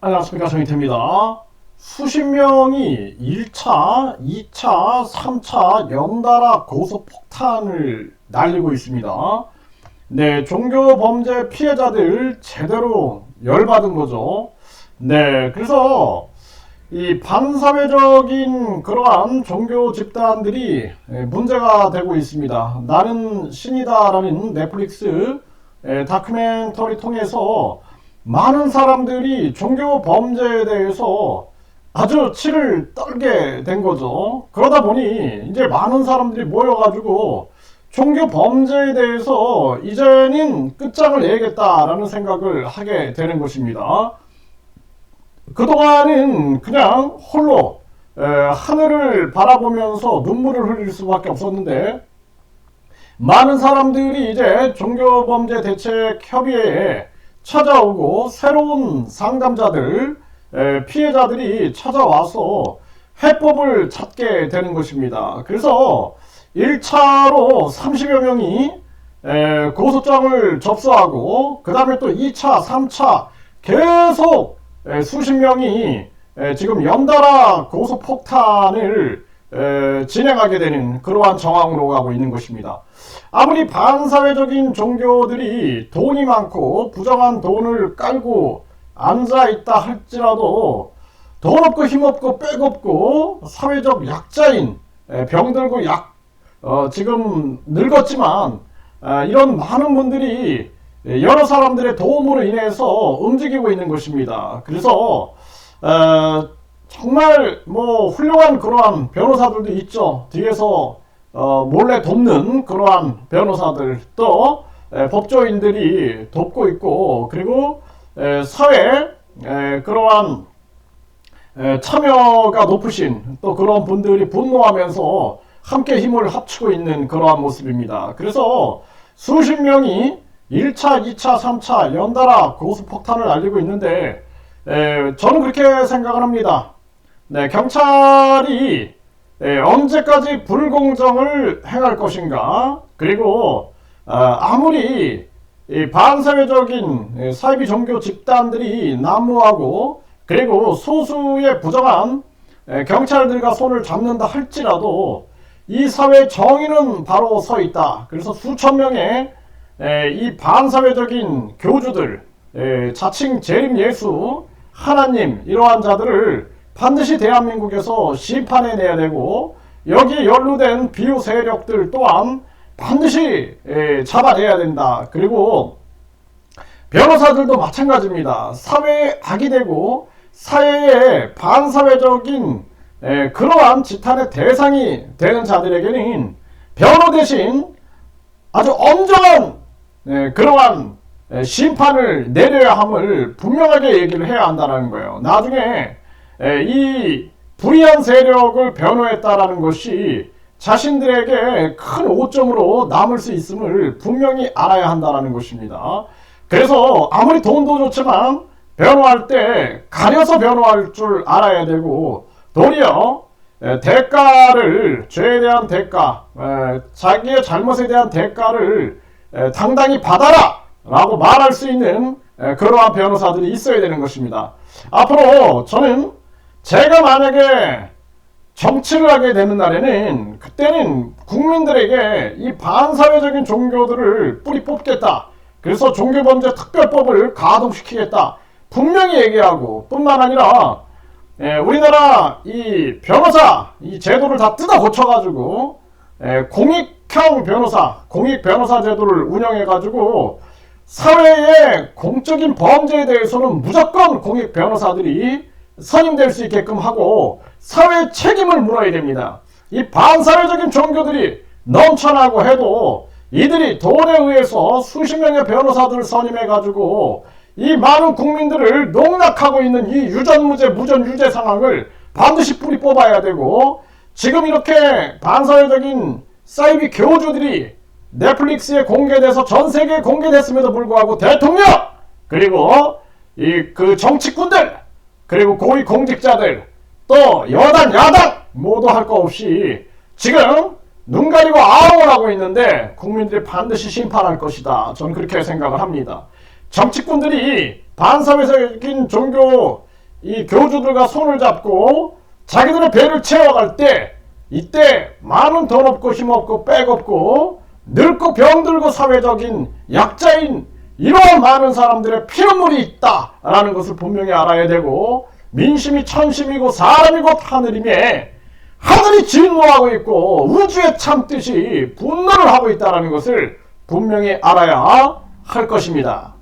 안녕하십니까 정희태입니다. 수십 명이 1차, 2차, 3차 연달아 고소폭탄을 날리고 있습니다. 네, 종교 범죄 피해자들 제대로 열받은 거죠. 네, 그래서 이 반사회적인 그러한 종교 집단들이 문제가 되고 있습니다. 나는 신이다라는 넷플릭스 다큐멘터리 통해서 많은 사람들이 종교 범죄에 대해서 아주 치를 떨게 된 거죠. 그러다 보니 이제 많은 사람들이 모여가지고 종교 범죄에 대해서 이제는 끝장을 내야겠다라는 생각을 하게 되는 것입니다. 그동안은 그냥 홀로 에, 하늘을 바라보면서 눈물을 흘릴 수밖에 없었는데 많은 사람들이 이제 종교범죄 대책 협의회에 찾아오고 새로운 상담자들, 피해자들이 찾아와서 해법을 찾게 되는 것입니다. 그래서 1차로 30여 명이 고소장을 접수하고 그 다음에 또 2차, 3차 계속 수십 명이 지금 연달아 고소폭탄을 진행하게 되는 그러한 정황으로 가고 있는 것입니다. 아무리 반사회적인 종교들이 돈이 많고 부정한 돈을 깔고 앉아 있다 할지라도 돈 없고 힘 없고 빽 없고 사회적 약자인 병들고 약 어, 지금 늙었지만 아, 이런 많은 분들이 여러 사람들의 도움으로 인해서 움직이고 있는 것입니다. 그래서 어, 정말 뭐 훌륭한 그러한 변호사들도 있죠. 뒤에서 어, 몰래 돕는 그러한 변호사들 또 에, 법조인들이 돕고 있고 그리고 에, 사회 에, 그러한 에, 참여가 높으신 또 그런 분들이 분노하면서 함께 힘을 합치고 있는 그러한 모습입니다. 그래서 수십 명이 1차, 2차, 3차 연달아 고수폭탄을 날리고 있는데 에, 저는 그렇게 생각을 합니다. 네, 경찰이 예, 언제까지 불공정을 행할 것인가? 그리고 어, 아무리 반사회적인 예, 사이비 종교 집단들이 난무하고 그리고 소수의 부정한 예, 경찰들과 손을 잡는다 할지라도 이 사회 정의는 바로 서 있다. 그래서 수천 명의 예, 이 반사회적인 교주들, 예, 자칭 재림 예수, 하나님 이러한 자들을 반드시 대한민국에서 심판해 내야 되고 여기에 연루된 비유 세력들 또한 반드시 잡아내야 된다. 그리고 변호사들도 마찬가지입니다. 사회에 악이 되고 사회에 반사회적인 그러한 지탄의 대상이 되는 자들에게는 변호 대신 아주 엄정한 그러한 심판을 내려야 함을 분명하게 얘기를 해야 한다는 거예요. 나중에 이 불의한 세력을 변호했다라는 것이 자신들에게 큰 오점으로 남을 수 있음을 분명히 알아야 한다는 것입니다. 그래서 아무리 돈도 좋지만 변호할 때 가려서 변호할 줄 알아야 되고 도리어 대가를 죄에 대한 대가 자기의 잘못에 대한 대가를 당당히 받아라 라고 말할 수 있는 그러한 변호사들이 있어야 되는 것입니다. 앞으로 저는 제가 만약에 정치를 하게 되는 날에는 그때는 국민들에게 이 반사회적인 종교들을 뿌리 뽑겠다. 그래서 종교범죄 특별법을 가동시키겠다. 분명히 얘기하고 뿐만 아니라 예, 우리나라 이 변호사 이 제도를 다 뜯어 고쳐가지고 예, 공익형 변호사, 공익 변호사 제도를 운영해가지고 사회의 공적인 범죄에 대해서는 무조건 공익 변호사들이 선임될 수 있게끔 하고 사회 책임을 물어야 됩니다. 이 반사회적인 종교들이 넘쳐나고 해도 이들이 돈에 의해서 수십 명의 변호사들을 선임해가지고 이 많은 국민들을 농락하고 있는 이 유전무죄, 무전유죄 상황을 반드시 뿌리 뽑아야 되고 지금 이렇게 반사회적인 사이비 교주들이 넷플릭스에 공개돼서 전 세계에 공개됐음에도 불구하고 대통령 그리고 이 그 정치꾼들 그리고 고위 공직자들 또 여당 야당 모두 할 거 없이 지금 눈 가리고 아웅을 하고 있는데 국민들이 반드시 심판할 것이다. 저는 그렇게 생각을 합니다. 정치꾼들이 반사회적인 종교 이 교주들과 손을 잡고 자기들의 배를 채워갈 때 이때 많은 돈 없고 힘 없고 빽 없고 늙고 병들고 사회적인 약자인 이러한 많은 사람들의 피눈물이 있다라는 것을 분명히 알아야 되고 민심이 천심이고 사람이 곧 하늘임에 하늘이 진노하고 있고 우주의 참뜻이 분노를 하고 있다는 것을 분명히 알아야 할 것입니다.